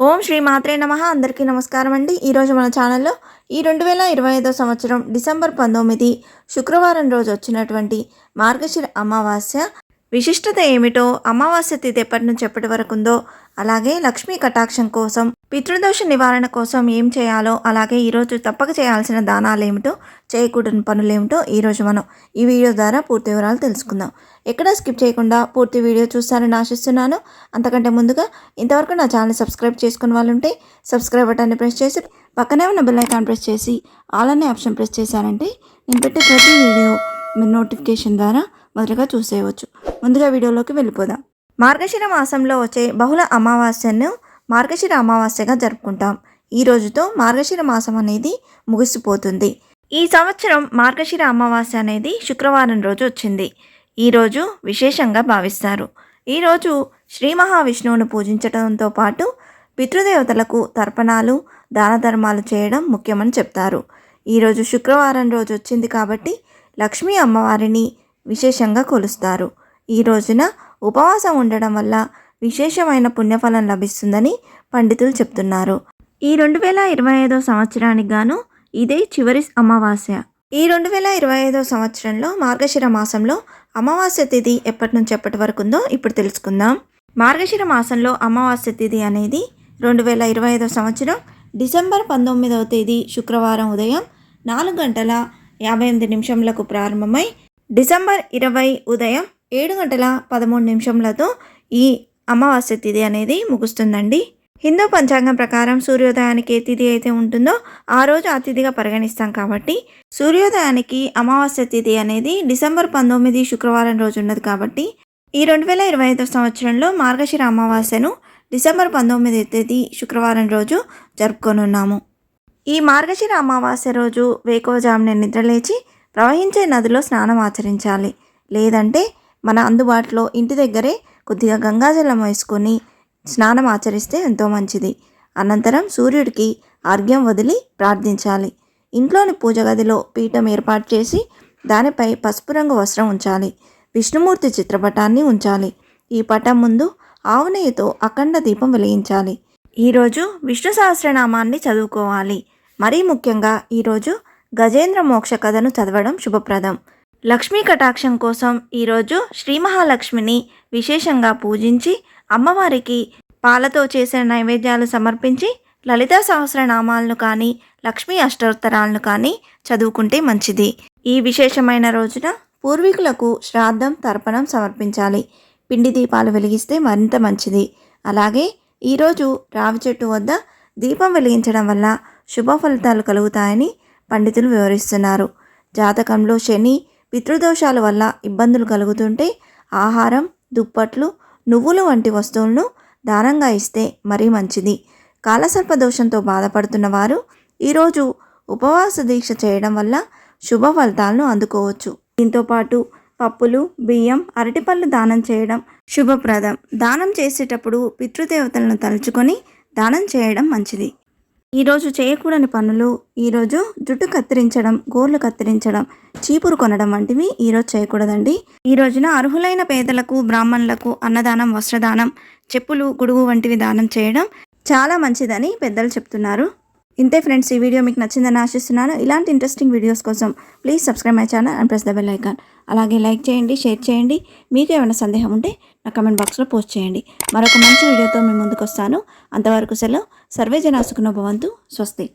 ఓం శ్రీ మాత్రే నమ. అందరికీ నమస్కారం అండి. ఈరోజు మన ఛానల్లో ఈ రెండు వేల ఇరవై ఐదో సంవత్సరం డిసెంబర్ పంతొమ్మిది శుక్రవారం రోజు వచ్చినటువంటి మార్గశిర అమావాస్య. విశిష్టత ఏమిటో అమావాస్య తిథి ఎప్పటి నుంచి ఎప్పటి వరకు ఉందో అలాగే లక్ష్మీ కటాక్షం కోసం పితృదోష నివారణ కోసం ఏం చేయాలో అలాగే ఈరోజు తప్పక చేయాల్సిన దానాలు ఏమిటో చేయకూడని పనులు ఏమిటో ఈరోజు మనం ఈ వీడియో ద్వారా పూర్తి వివరాలు తెలుసుకుందాం. ఎక్కడా స్కిప్ చేయకుండా పూర్తి వీడియో చూస్తారని ఆశిస్తున్నాను. అంతకంటే ముందుగా ఇంతవరకు నా ఛానల్ సబ్స్క్రైబ్ చేసుకున్న వాళ్ళు ఉంటే సబ్స్క్రైబ్ బటన్ని ప్రెస్ చేసి పక్కనే ఉన్న బెల్ ఐకాన్ ప్రెస్ చేసి ఆల్ అనే ఆప్షన్ ప్రెస్ చేశారంటే నేను పెట్టే ప్రతి వీడియో మీరు నోటిఫికేషన్ ద్వారా మొదటగా చూసేయవచ్చు. ముందుగా వీడియోలోకి వెళ్ళిపోదాం. మార్గశిర మాసంలో వచ్చే బహుళ అమావాస్యను మార్గశిర అమావాస్యగా జరుపుకుంటాం. ఈ రోజుతో మార్గశిర మాసం అనేది ముగిసిపోతుంది. ఈ సంవత్సరం మార్గశిర అమావాస్య అనేది శుక్రవారం రోజు వచ్చింది. ఈరోజు విశేషంగా భావిస్తారు. ఈరోజు శ్రీ మహావిష్ణువును పూజించడంతో పాటు పితృదేవతలకు తర్పణాలు దాన ధర్మాలు చేయడం ముఖ్యమని చెప్తారు. ఈరోజు శుక్రవారం రోజు వచ్చింది కాబట్టి లక్ష్మీ అమ్మవారిని విశేషంగా కొలుస్తారు. ఈ రోజున ఉపవాసం ఉండడం వల్ల విశేషమైన పుణ్యఫలం లభిస్తుందని పండితులు చెప్తున్నారు. ఈ రెండు వేల ఇరవై ఐదో సంవత్సరానికి గాను ఇదే చివరి అమావాస్య. ఈ రెండు వేల ఇరవై ఐదో సంవత్సరంలో మార్గశిర మాసంలో అమావాస్య తిథి ఎప్పటి నుంచి ఎప్పటి వరకు ఉందో ఇప్పుడు తెలుసుకుందాం. మార్గశిర మాసంలో అమావాస్య తిథి అనేది రెండు వేల ఇరవై ఐదో సంవత్సరం డిసెంబర్ పంతొమ్మిదవ తేదీ శుక్రవారం ఉదయం నాలుగు గంటల యాభై ఎనిమిది నిమిషంలకు ప్రారంభమై డిసెంబర్ ఇరవై ఉదయం ఏడు గంటల పదమూడు నిమిషంలతో ఈ అమావాస్య తిథి అనేది ముగుస్తుందండి. హిందూ పంచాంగం ప్రకారం సూర్యోదయానికి ఏ తిథి అయితే ఉంటుందో ఆ రోజు ఆ తిథిగా పరిగణిస్తాం కాబట్టి సూర్యోదయానికి అమావాస్య తిథి అనేది డిసెంబర్ పంతొమ్మిది శుక్రవారం రోజు ఉన్నది కాబట్టి ఈ రెండు వేల ఇరవై ఐదో సంవత్సరంలో మార్గశిర అమావాస్యను డిసెంబర్ పంతొమ్మిది తేదీ శుక్రవారం రోజు జరుపుకొనున్నాము. ఈ మార్గశిర అమావాస్య రోజు వేకోజామున నిద్రలేచి ప్రవహించే నదిలో స్నానం ఆచరించాలి. లేదంటే మన అందుబాటులో ఇంటి దగ్గరే కొద్దిగా గంగాజలం వేసుకొని స్నానం ఆచరిస్తే ఎంతో మంచిది. అనంతరం సూర్యుడికి అర్ఘ్యం వదిలి ప్రార్థించాలి. ఇంట్లోని పూజ గదిలో పీఠం ఏర్పాటు చేసి దానిపై పసుపు రంగు వస్త్రం ఉంచాలి. విష్ణుమూర్తి చిత్రపటాన్ని ఉంచాలి. ఈ పటం ముందు ఆవు నెయ్యితో అఖండ దీపం వెలిగించాలి. ఈరోజు విష్ణు సహస్రనామాన్ని చదువుకోవాలి. మరీ ముఖ్యంగా ఈరోజు గజేంద్ర మోక్ష కథను చదవడం శుభప్రదం. లక్ష్మీ కటాక్షం కోసం ఈరోజు శ్రీ మహాలక్ష్మిని విశేషంగా పూజించి అమ్మవారికి పాలతో చేసిన నైవేద్యాలు సమర్పించి లలితా సహస్రనామాలను కానీ లక్ష్మీ అష్టోత్తరాలను కానీ చదువుకుంటే మంచిది. ఈ విశేషమైన రోజున పూర్వీకులకు శ్రాద్ధం తర్పణం సమర్పించాలి. పిండి దీపాలు వెలిగిస్తే మరింత మంచిది. అలాగే ఈరోజు రావి చెట్టు వద్ద దీపం వెలిగించడం వల్ల శుభ ఫలితాలు కలుగుతాయని పండితులు వివరిస్తున్నారు. జాతకంలో శని పితృదోషాల వల్ల ఇబ్బందులు కలుగుతుంటే ఆహారం దుప్పట్లు నువ్వులు వంటి వస్తువులను దానంగా ఇస్తే మరీ మంచిది. కాలసర్ప దోషంతో బాధపడుతున్న వారు ఈరోజు ఉపవాస దీక్ష చేయడం వల్ల శుభ ఫలితాలను అందుకోవచ్చు. దీంతో పాటు పప్పులు బియ్యం అరటిపళ్ళు దానం చేయడం శుభప్రదం. దానం చేసేటప్పుడు పితృదేవతలను తలుచుకొని దానం చేయడం మంచిది. ఈరోజు చేయకూడని పనులు ఈరోజు జుట్టు కత్తిరించడం గోర్లు కత్తిరించడం చీపురు కొనడం వంటివి ఈరోజు చేయకూడదండి. ఈ రోజున అర్హులైన పేదలకు బ్రాహ్మణులకు అన్నదానం వస్త్రదానం చెప్పులు గుడుగు వంటివి దానం చేయడం చాలా మంచిదని పెద్దలు చెప్తున్నారు. ఇంతే ఫ్రెండ్స్ ఈ వీడియో మీకు నచ్చిందని ఆశిస్తున్నాను. ఇలాంటి ఇంట్రెస్టింగ్ వీడియోస్ కోసం please subscribe my channel and press the bell icon అలాగే లైక్ చేయండి షేర్ చేయండి. మీకు ఏమైనా సందేహం ఉంటే నా కమెంట్ బాక్స్లో పోస్ట్ చేయండి. మరొక మంచి వీడియోతో మీ ముందుకు వస్తాను. అంతవరకు సెలవు. సర్వే జనాసుకున్న భవంతు స్వస్తి.